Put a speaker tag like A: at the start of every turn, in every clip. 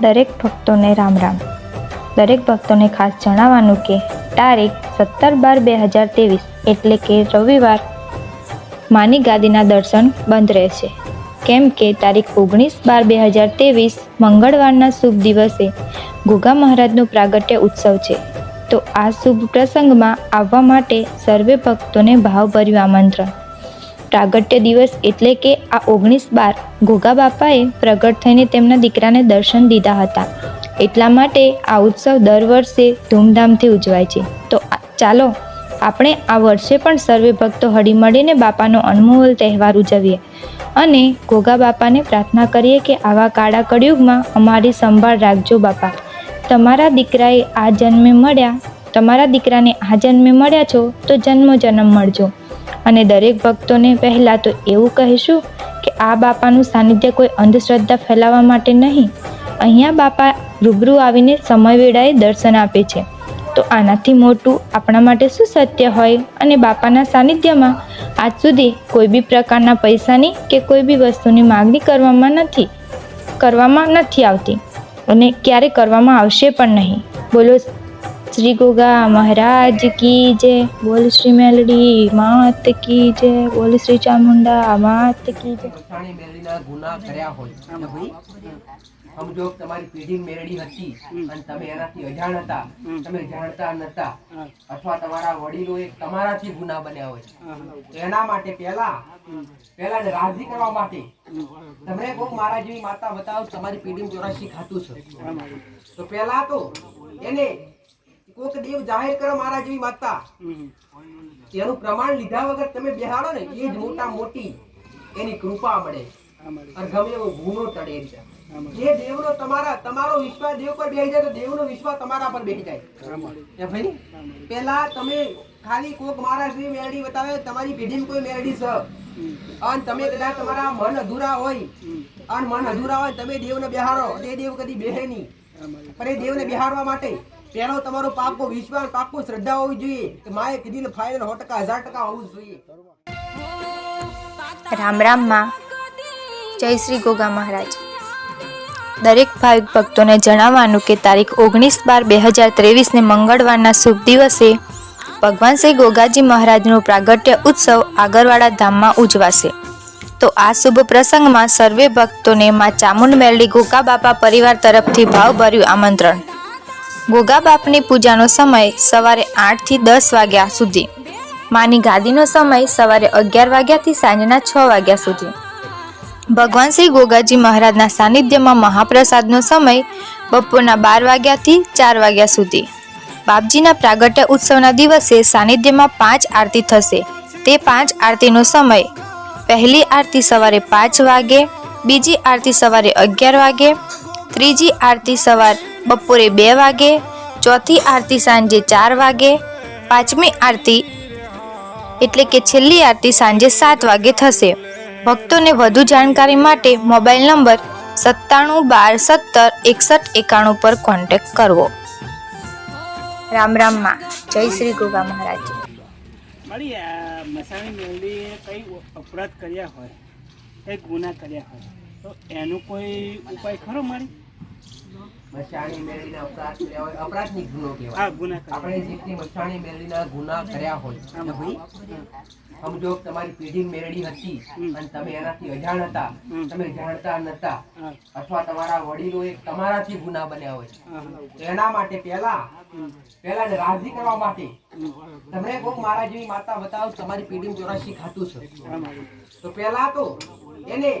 A: દરેક ભક્તોને રામ રામ. દરેક ભક્તોને ખાસ જણાવવાનું કે તારીખ સત્તર બાર બે હજાર ત્રેવીસ એટલે કે રવિવાર માની ગાદીના દર્શન બંધ રહેશે. કેમ કે તારીખ ઓગણીસ બાર બે હજાર ત્રેવીસ મંગળવારના શુભ દિવસે ગુગા મહારાજનું પ્રાગટ્ય ઉત્સવ છે. તો આ શુભ પ્રસંગમાં આવવા માટે સર્વે ભક્તોને ભાવભર્યું આમંત્રણ. પ્રાગટ્ય દિવસ એટલે કે આ ઓગણીસ બાર ઘોઘા બાપાએ પ્રગટ થઈને તેમના દીકરાને દર્શન દીધા હતા. એટલા માટે આ ઉત્સવ દર વર્ષે ધૂમધામથી ઉજવાય છે. તો ચાલો, આપણે આ વર્ષે પણ સર્વે ભક્તો હળીમળીને બાપાનો અનમોલ તહેવાર ઉજવીએ અને ઘોઘા બાપાને પ્રાર્થના કરીએ કે આવા કાળા કળિયુગમાં અમારી સંભાળ રાખજો બાપા. તમારા દીકરાએ આ જન્મે મળ્યા, તમારા દીકરાને આ જન્મે મળ્યા છો, તો જન્મો જન્મ મળજો. અને દરેક ભક્તોને પહેલાં તો એવું કહીશું કે આ બાપાનું સાનિધ્ય કોઈ અંધશ્રદ્ધા ફેલાવવા માટે નહીં. અહીંયા બાપા રૂબરૂ આવીને સમય વેળાએ દર્શન આપે છે. તો આનાથી મોટું આપણા માટે શું સત્ય હોય અને બાપાના સાનિધ્યમાં આજ સુધી કોઈ બી પ્રકારના પૈસાની કે કોઈ બી વસ્તુની માગણી કરવામાં નથી કરવામાં નથી આવતી અને ક્યારે કરવામાં આવશે પણ નહીં. બોલો શ્રી ગોગા મહારાજ કી જય, બોલ શ્રી મેલડી માત કી જય, બોલ શ્રી ચામુંડા માત કી જય.
B: મસાણી મેરડીના ગુના કર્યા હોય. તો ભાઈ તમારી પેઢી મેરડી હતી અને તમે એનાથી અજાણ હતા, તમે જાણતા નતા, અથવા તમારા વડીલો એ તમારાથી ગુના બન્યા હોય. એના માટે પહેલા પહેલા રાજી કરવા માટે તમને કહું મારા જેવી માતા બતાવો તમારી પેઢી ચોરાશી ખાતું છે તો પહેલા તો એને કોક દેવ જાહેર કરો મારા જેવી માતા. એનું પ્રમાણ લીધા વગર તમે બેહાડો ને એ જ મોટા મોટી એની કૃપા મળે. અને ગમે એવો ગુનો ટળે છે. જે દેવનો તમારા તમારો વિશ્વાસ દેવ પર બેસી જાય તો દેવનો વિશ્વાસ તમારા પર બેસી જાય. ભાઈ પેલા તમે ખાલી કોક મારા શ્રી મેરડી બતાવે તમારી પેઢીમાં કોઈ મેરડી છે? અને તમે કદાચ તમારા મન અધૂરા હોય અને મન અધૂરા હોય તમે દેવને બેહારો તે દેવ કદી બેહે નહીં. પણ એ દેવને બેહારવા માટે પહેલો તમારો પાકો વિશ્વાસ પાકો શ્રદ્ધા હોવી જોઈએ. કે માએ કીધી ફાઇનલ સો ટકા, હજાર ટકા હોવું જોઈએ.
A: રામ રામમાં જય શ્રી ગોગા મહારાજ. દરેક ભાવિક ભક્તોને જણાવવાનું કે તારીખ ઓગણીસ બાર બે હજાર ત્રેવીસને મંગળવારના શુભ દિવસે ભગવાન શ્રી ગોગાજી મહારાજનો પ્રાગટ્ય ઉત્સવ આગરવાડા ધામમાં ઉજવાશે. તો આ શુભ પ્રસંગમાં સર્વે ભક્તોને માં ચામુંડ મેલડી ગોગા બાપા પરિવાર તરફથી ભાવભર્યું આમંત્રણ. ગોગા બાપની પૂજાનો સમય સવારે આઠથી દસ વાગ્યા સુધી. માની ગાદીનો સમય સવારે અગિયાર વાગ્યાથી સાંજના છ વાગ્યા સુધી. ભગવાન શ્રી ગોગાજી મહારાજના સાનિધ્યમાં મહાપ્રસાદનો સમય બપોરના બાર વાગ્યાથી ચાર વાગ્યા સુધી. બાપજીના પ્રાગટ્ય ઉત્સવના દિવસે સાનિધ્યમાં પાંચ આરતી થશે. તે પાંચ આરતીનો સમય પહેલી આરતી સવારે પાંચ વાગે, બીજી આરતી સવારે અગિયાર વાગે, ત્રીજી આરતી સવાર બપોરે બે વાગે, ચોથી આરતી સાંજે ચાર વાગે, પાંચમી આરતી એટલે કે છેલ્લી આરતી સાંજે સાત વાગે થશે. ભક્તોને વધુ જાણકારી માટે મોબાઈલ નંબર સત્તાણું બાર સત્તર એકસઠ એકાણું પર કોન્ટેક્ટ કરવો. રામ રામમાં જય શ્રી ગોગા મહારાજ.
C: અપરાધ કર્યા હોય ગુના કર્યા હોય, તો એનો કોઈ ઉપાય ખરો મારી?
B: મસાણી મેરડીના અપરાધ કર્યા હોય અપરાધની ગુનો કહેવાય.
C: હા ગુના કર્યા.
B: આપણે જે રીતે મસાણી ગુના કર્યા હોય સમજો તમારી પેઢી મેરડી હતી અને તમે એનાથી અજાણ હતા તમે જાણતા નતા અથવા તમારા વડીલો એક તમારાથી ગુના બન્યા હોય. એના માટે પહેલા. પહેલા રાજી કરવા માટે તમે કોક મારા જેવી માતા બતાવો તમારી પેઢી ચોરાશી ખાતું છે. તો પહેલા તો એને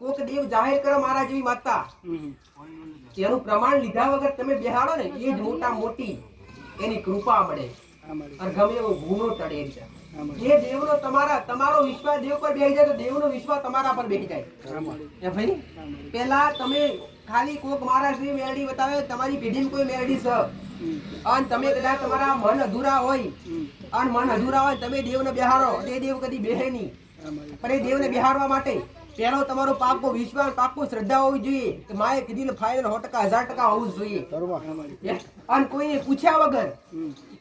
B: કોક દેવ જાહેર કરો મારા જેવી માતા. એનું પ્રમાણ લીધા વગર તમે બેહાડો ને એ જ મોટા મોટી એની કૃપા મળે. અને ગમે એવો ગુનો
C: મારી
B: જે દેવનો તમારા તમારો વિશ્વાસ દેવ પર બેસી જાય તો દેવનો વિશ્વાસ તમારા પર બેસી જાય. એ ભાઈ પેલા તમે ખાલી કોક મારા શ્રી મેરડી બતાવે તમારી પેઢીમાં કોઈ મેરડી છે. અને તમે કદાચ તમારા મન અધૂરા હોય. અને મન અધૂરા હોય તમે દેવને બેહારો તે દેવ કદી બેહે નહીં. પણ એ દેવને બેહાડવા માટે પહેલો તમારો પાકો વિશ્વાસ પાકો શ્રદ્ધા હોવી જોઈએ. કે માએ કીધી ફાઇનલ સો ટકા હજાર ટકા હોવું જોઈએ. અને કોઈને પૂછ્યા વગર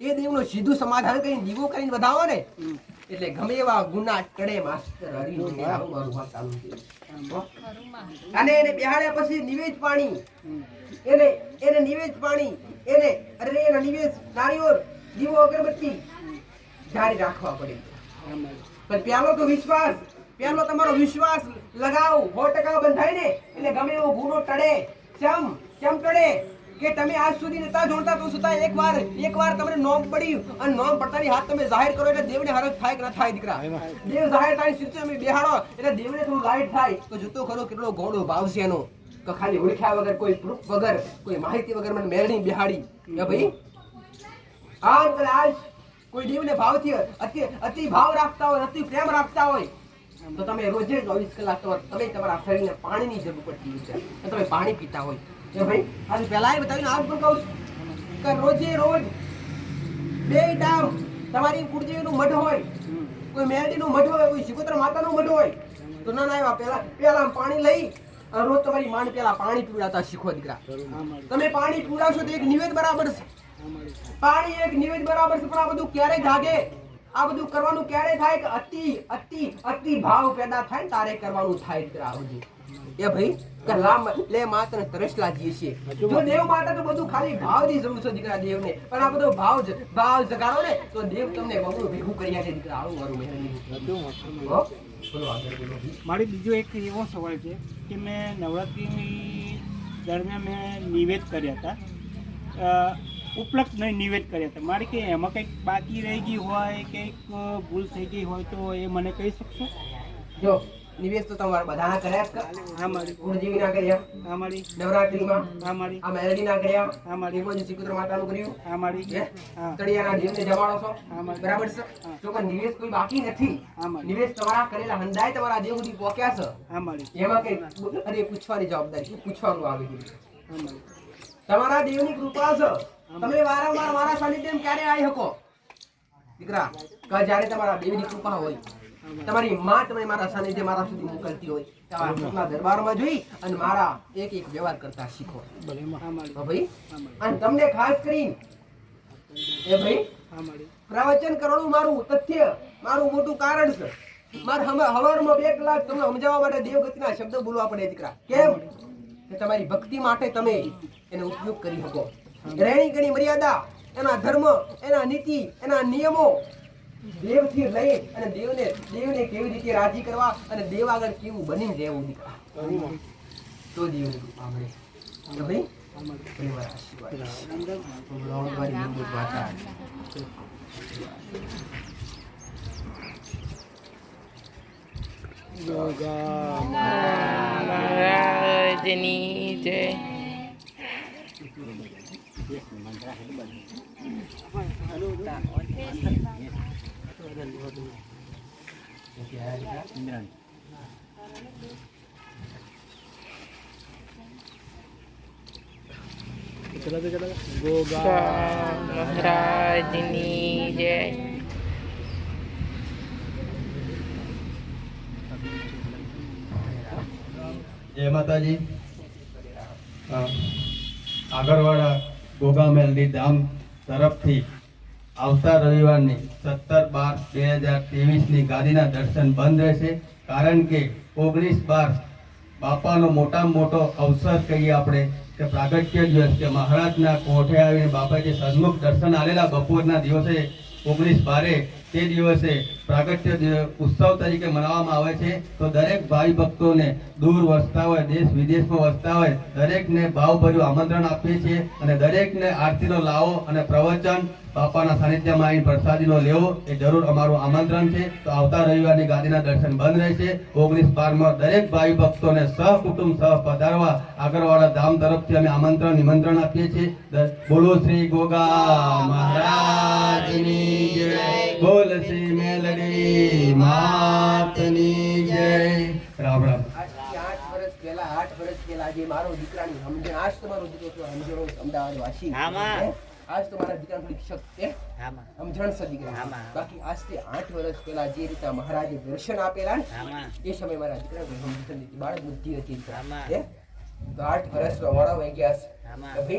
B: એ દેવનું સીધું સમાધાન કરીને દીવો કરીને વધાવો ને. એટલે ગમે એવા ગુના ટળે માસ્ટર? અને એને બિહાડ્યા પછી નિવેદ પાણી. એને એને નિવેદ પાણી. એને અરે એના નિવેદ નારીઓ દીવો અગરબત્તી. જારી રાખવા પડે. પણ પહેલો તો વિશ્વાસ. પહેલો તમારો વિશ્વાસ લગાવ સો ટકા બંધાય ને એટલે ગમે એવો ગુનો ટળે. ચમ ચમ ટળે કે તમે આજ સુધી નતા જોડતા તો છતાં એકવાર એકવાર તમને નોમ પડ્યું અને નોમ પડતાની હાથ તમે જાહેર કરો એટલે દેવને હરખ થાય કે ન થાય દીકરા. દેવ જાહેર થાય સીધું અમે બેહાડો એટલે દેવને થોડું લાઈટ થાય. તો જોતો ખરો કેટલો ઘોડો ભાવશે એનો. તો ખાલી ઓળખ્યા વગર કોઈ પ્રૂફ વગર કોઈ માહિતી વગર મને મેળણી બેહાડી. કે ભાઈ આજ ભલે આજ કોઈ દેવને ભાવથી અતિ અતિ ભાવ રાખતા હોય અતિ પ્રેમ રાખતા હોય તો તમે રોજે ચોવીસ કલાક તો તમે તમારા શરીરને પાણીની જરૂર પડતી છે. તો તમે પાણી પીતા હોય. કે ભાઈ, આજે પહેલા બતાવીને આજ પણ કહું કે રોજે રોજ બે ટાઈમ તમારી કુર્જીનું મઢ હોય, કોઈ મેરડીનું મઢ હોય, કોઈ શિકોત્ર માતાનું મઢ હોય, તો ના ના એવા પહેલા પહેલા પાણી લઈ રોજ તમારી માંડ પહેલા પાણી પીવડાવતા શીખો દીકરા. તમે પાણી પીવડાવશો તો એક નિવેદ બરાબર છે. પાણી એક નિવેદ બરાબર છે, પણ આ બધું ક્યારે જાગે? આ બધું કરવાનું ક્યારે થાય કે અતિ અતિ અતિ ભાવ પેદા થાય ને તારે કરવાનું થાય આ એ ભાઈ કે રામ લે માત્ર તરસ લાગીએ છીએ. જો દેવ માટે તો બધું ખાલી ભાવની જરૂર છે દીકરા દેવને પણ આ બધો ભાવ જ ભાવ જગાડો ને તો દેવ તમને બહુ ભેગું કરી આપે દીકરા. આવું મારું મહેરબાની
C: મારી બીજો એક એવો સવાલ છે કે મેં નવરાત્રિની દરમિયાન મેં નિવેદ કર્યા હતા. ઉપલબ્ધ નહીં નિવેદ કર્યા હતા. મારે કે એમાં કંઈક બાકી રહી ગઈ હોય કંઈક ભૂલ થઈ ગઈ હોય તો એ મને કહી શકશો?
B: જો નિવેશ તો તમારા બધાના કર્યા
C: હા મારી.
B: કુળદેવીના કર્યા?
C: હા મારી.
B: નવરાત્રીમાં?
C: હા મારી.
B: આ મેલડીના કર્યા?
C: હા મારી.
B: એમાં જે શ્રીકૃષ્ણ માતાનું કર્યું?
C: હા મારી.
B: તળિયાના જીવને જમાડો છો. બરાબર છે. જો કોઈ નિવેશ કોઈ બાકી નથી
C: હા મારી.
B: નિવેશ તમારા કરેલા હંદાય તમારા દેવ સુધી પોક્યા છે?
C: હા મારી.
B: એમાં કઈ અરે પૂછવાની જવાબદારી પૂછવાનું આવે છે તમારા દેવની કૃપા છે. તમે વારંવાર મારા સાનિધ્યમાં ક્યારે આવી શકો? દીકરા, કે જ્યારે તમારા દેવીની કૃપા હોય, તમારી માં તમે મારા સાનિધ્ય મારા સુધી મોકલતી હોય દરબારમાં જોઈ અને મારા એક એક વ્યવહાર કરતા શીખો. ભાઈ? અને તમને ખાસ કરીને, એ ભાઈ, પ્રવચન કરવાનું મારું તથ્ય, મારું મોટું કારણ છે. મારે હવારમાં બે કલાક તમને સમજાવવા માટે દેવગતિના શબ્દો બોલવા પડે, દીકરા. કેમ? કે તમારી ભક્તિ માટે તમે એનો ઉપયોગ કરી શકો. રહેણી ગણી મર્યાદા, એના ધર્મ, એના નીતિ, એના નિયમો દેવથી લઈ અને દેવને દેવને કેવી રીતે રાજી કરવા અને દેવ આગળ કેવું બની રહેવું તો દેવની કૃપા મળે.
D: જય. ગોગા મહારાજની જય
E: જય માતાજી હા. આગળવાળા ગોગા મેલડી ધામ તરફથી આવતા રવિવારની સત્તર બાર બે હજાર ત્રેવીસની ગાદીના દર્શન બંધ રહેશે. કારણ કે ઓગણીસ બાર બાપાનો મોટામાં મોટો અવસર કહીએ આપણે કે પ્રાગટ્ય દિવસ કે મહારાજના કોઠે આવીને બાપા જે સન્મુખ દર્શન આવેલા બપોરના દિવસે ઓગણીસ બારે તે દિવસે પ્રાગટ્ય ઉત્સવ તરીકે મનાવવામાં આવે છે. તો દરેક ભાઈ ભક્તોને દૂર વસતા હોય, દેશ વિદેશમાં વસતા હોય, દરેકને ભાવભર્યું આમંત્રણ આપીએ છીએ અને દરેકને આરતીનો લાવો અને પ્રવચન બાપાના સાનિધ્યમાં આવીને પ્રસાદીનો લેવો એ જરૂર અમારું આમંત્રણ છે. તો આવતા રવિવારની ગાદીના દર્શન બંધ રહેશે. ઓગણીસ બારમાં દરેક ભાઈ ભક્તોને સહકુટુંબ સહ પધારવા આગળવાળા ધામ તરફથી અમે આમંત્રણ નિમંત્રણ આપીએ છીએ. બોલો શ્રી ગોગા મહારાજની જય. બોલ શ્રી મેલડી માતની જય. રામ રામ.
B: પહેલા આઠ વર્ષ પહેલા જે મારો દીકરાની સમજણ આજ તમારો દીકરો છે અમદાવાદ વાસી હે? આજ તો મારા દીકરા થોડીક શક્તિ સમજણ છે દીકરા બાકી આજથી આઠ વર્ષ પહેલા જે રીતે મહારાજે દર્શન આપેલા એ સમય મારા દીકરા સમજણ હતી બાળક બુદ્ધિ હતી. તો આઠ વર્ષ મોડા વહી ગયા છે.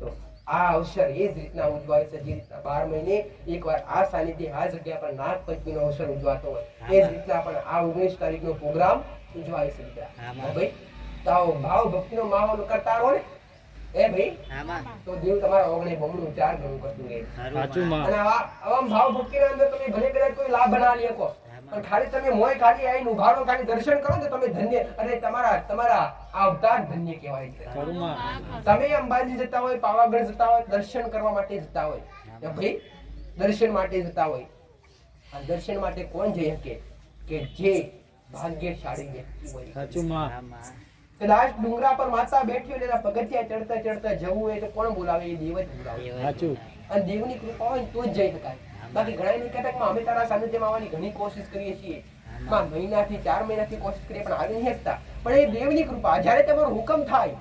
B: તો આ અવસર એ જ રીતના ઉજવાય છે જે રીતના બાર મહિને એકવાર આ સાનિધ્ય આ જગ્યા પર નાગ નો અવસર ઉજવાતો હોય. એ જ રીતના પણ આ ઓગણીસ તારીખનો પ્રોગ્રામ ઉજવાય છે. દીકરા. ભાઈ તો ભાવ ભક્તિનો માહોલ કરતા રહો ને. એ ભાઈ તો દેવ તમારા ઓગણે બમણું ચાર ગણું કરતું રહે. અને આવા આવા ભાવ ભક્તિના અંદર તમે ભલે કદાચ કોઈ લાભ બનાવી શકો પણ ખાલી તમે મોય આવીને રહો દર્શન કરો તો તમે ધન્ય અને તમારા તમારા અવતાર ધન્ય કહેવાય છે. તમે અંબાજી જતા હોય પાવાગઢ જતા હોય દર્શન કરવા માટે જતા હોય. ભાઈ દર્શન માટે જતા હોય. આ દર્શન માટે કોણ જઈ શકે? કે જે ભાગ્યશાળી વ્યક્તિ હોય. કદાચ ડુંગરા પર માતા બેઠી હોય એના પગથિયા ચડતા ચડતા જવું હોય તો કોણ બોલાવે? એ દેવ જ બોલાવે. અને દેવની કૃપા હોય તો જ જઈ શકાય. બાકી ઘણા કહેતા અમે તારા સાનિધ્યમાં આવવાની ઘણી કોશિશ કરીએ છીએ. માં મહિનાથી ચાર મહિનાથી કોશિશ કરીએ પણ આવી નહીં શકતા. પણ એ દેવની કૃપા જ્યારે તમારો હુકમ થાય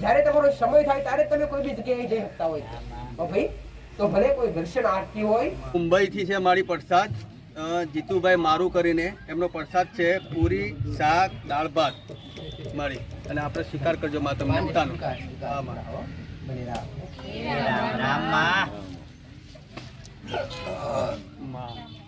B: જ્યારે તમારો સમય થાય ત્યારે તમે કોઈ બી જગ્યાએ જઈ શકતા હોય. તો ભાઈ તો ભલે કોઈ દર્શન આરતી હોય.
E: મુંબઈથી છે મારી પ્રસાદ અ, જીતુભાઈ મારું કરીને એમનો પ્રસાદ છે પૂરી શાક દાળ ભાત. મારી અને આપણે સ્વીકાર કરજો મા તમે જમતાનો હા મા.
B: રામ.
E: મા.